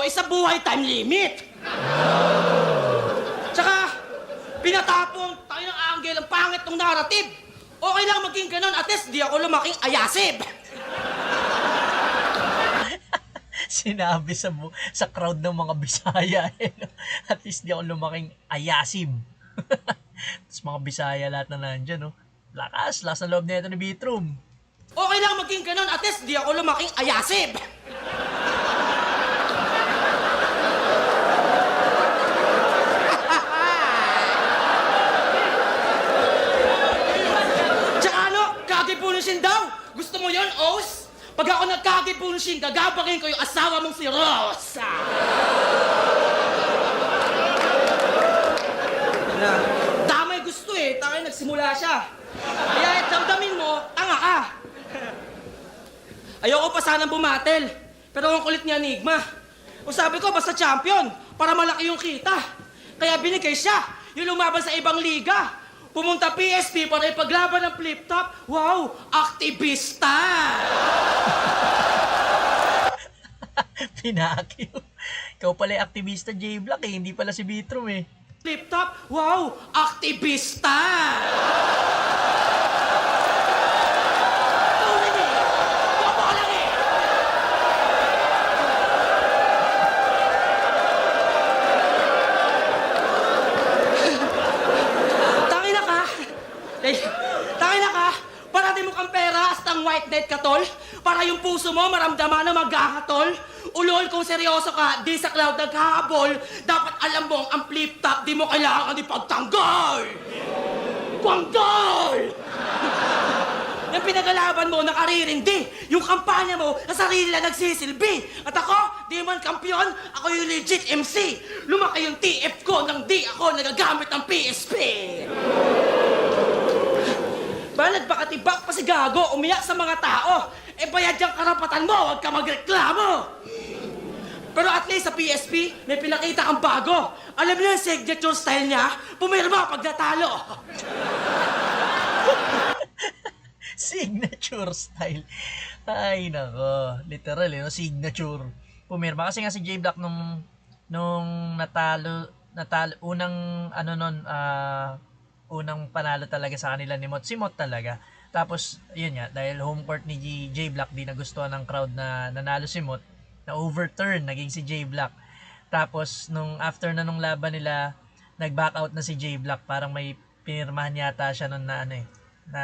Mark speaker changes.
Speaker 1: ko isa buhay time limit. Tsaka, pinatapong tayo ng angle ang pangit ng narrative. Okay lang maging ganun, at least di ako lumaking ayasib.
Speaker 2: Sinabi sa bu- sa crowd ng mga Bisaya. eh, no? At least di ako lumaking ayasim. Tapos mga Bisaya lahat na nandyan, no? Lakas, lakas ng loob na ito ni Bitrum.
Speaker 1: Okay lang maging ganun, at least di ako lumaking ayasib. Tsaka ano, kagipunusin daw. Gusto mo yon Os? Pag ako nagkagipunusin, gagabangin ko yung asawa mong si Rosa. Na, damay gusto eh. Tangay nagsimula siya. Kaya damdamin mo, tanga ka. Ayoko pa sanang bumatel. Pero ang kulit niya, Enigma. O sabi ko, basta champion, para malaki yung kita. Kaya binigay siya, yung lumaban sa ibang liga. Pumunta PSP para ipaglaban ng flip-top. Wow, aktivista!
Speaker 2: Pinakyo. Ikaw pala yung aktivista J-Block eh, hindi pala si Bitrum eh.
Speaker 1: Flip-top, wow, aktivista! Tunay eh! Bobo ka lang eh! Tangin na ka! Eh, tangin na ka! Parati mo kang pera hasta ang white net ka, tol. Para yung puso mo maramdaman na magkakatol. Ulol kung seryoso ka, di sa cloud naghahabol. Dapat alam mo ang flip-top, di mo kailangan ipagtanggol! Kwanggol! Yung pinagalaban mo, nakaririndi. Yung kampanya mo, na sarili lang nagsisilbi. At ako, di man kampyon, ako yung legit MC. Lumaki yung TF ko nang di ako nagagamit ng PSP. Ba, nagpakatibak pa si Gago, umiyak sa mga tao. Eh, bayad yung karapatan mo, huwag ka magreklamo. Pero at least sa PSP, may pinakita kang bago. Alam niyo yung signature style niya? Pumirma pag natalo.
Speaker 2: Signature style. Ay, nako. Literal, eh, no? signature. Pumirma. Kasi nga si J-Block nung, nung natalo, natalo, unang, ano nun, ah, unang panalo talaga sa kanila ni Mot. Si Mot talaga. Tapos, yun nga, dahil home court ni G- J-Block, di nagustuhan ng crowd na nanalo si Mot, na overturn, naging si J-Block. Tapos, nung after na nung laban nila, nag-back out na si J-Block. Parang may pinirmahan yata siya nun na ano eh, na